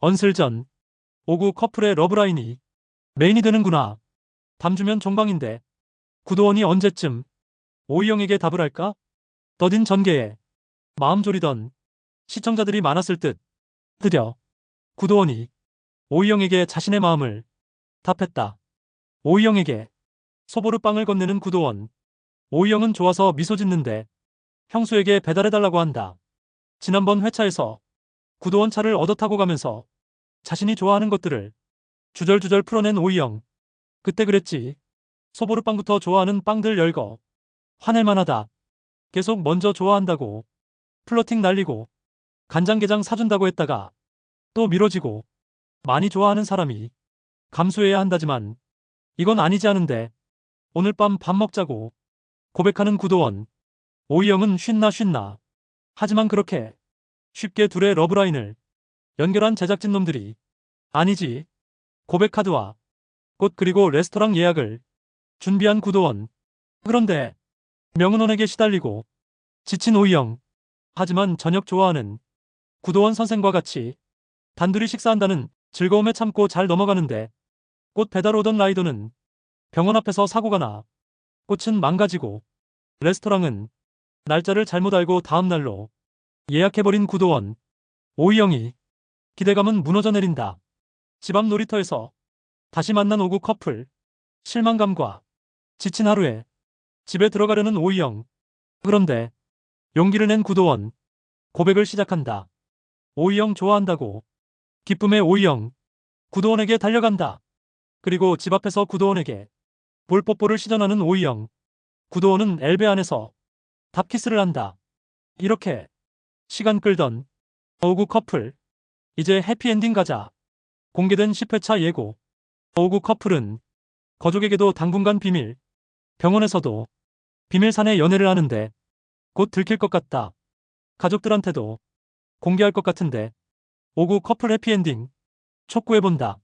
언슬전 오구 커플의 러브라인이 메인이 되는구나. 담주면 종방인데 구도원이 언제쯤 오이영에게 답을 할까? 더딘 전개에 마음 졸이던 시청자들이 많았을 듯 드디어 구도원이 오이영에게 자신의 마음을 답했다. 오이영에게 소보르 빵을 건네는 구도원. 오이영은 좋아서 미소 짓는데 형수에게 배달해달라고 한다. 지난번 회차에서 구도원 차를 얻어 타고 가면서 자신이 좋아하는 것들을 주절주절 풀어낸 오이영. 그때 그랬지. 소보르 빵부터 좋아하는 빵들 열거. 화낼만하다. 계속 먼저 좋아한다고. 플러팅 날리고. 간장게장 사준다고 했다가 또 미뤄지고. 많이 좋아하는 사람이 감수해야 한다지만 이건 아니지 않은데 오늘 밤 밥 먹자고 고백하는 구도원. 오이영은 쉰나 쉰나. 하지만 그렇게 쉽게 둘의 러브라인을 연결한 제작진 놈들이 아니지. 고백 카드와 꽃 그리고 레스토랑 예약을 준비한 구도원. 그런데 명은원에게 시달리고 지친 오이영. 하지만 저녁 좋아하는 구도원 선생과 같이 단둘이 식사한다는 즐거움에 참고 잘 넘어가는데 꽃 배달 오던 라이더는 병원 앞에서 사고가 나 꽃은 망가지고 레스토랑은 날짜를 잘못 알고 다음 날로 예약해버린 구도원. 오이영이 기대감은 무너져 내린다. 집 앞 놀이터에서 다시 만난 오구 커플. 실망감과 지친 하루에 집에 들어가려는 오이영. 그런데 용기를 낸 구도원. 고백을 시작한다. 오이영 좋아한다고. 기쁨의 오이영. 구도원에게 달려간다. 그리고 집 앞에서 구도원에게 볼뽀뽀를 시전하는 오이영. 구도원은 엘베 안에서 답키스를 한다. 이렇게 시간 끌던 오구 커플. 이제 해피엔딩 가자. 공개된 10회차 예고. 오구 커플은 거족에게도 당분간 비밀. 병원에서도 비밀산의 연애를 하는데 곧 들킬 것 같다. 가족들한테도 공개할 것 같은데 오구 커플 해피엔딩 촉구해본다.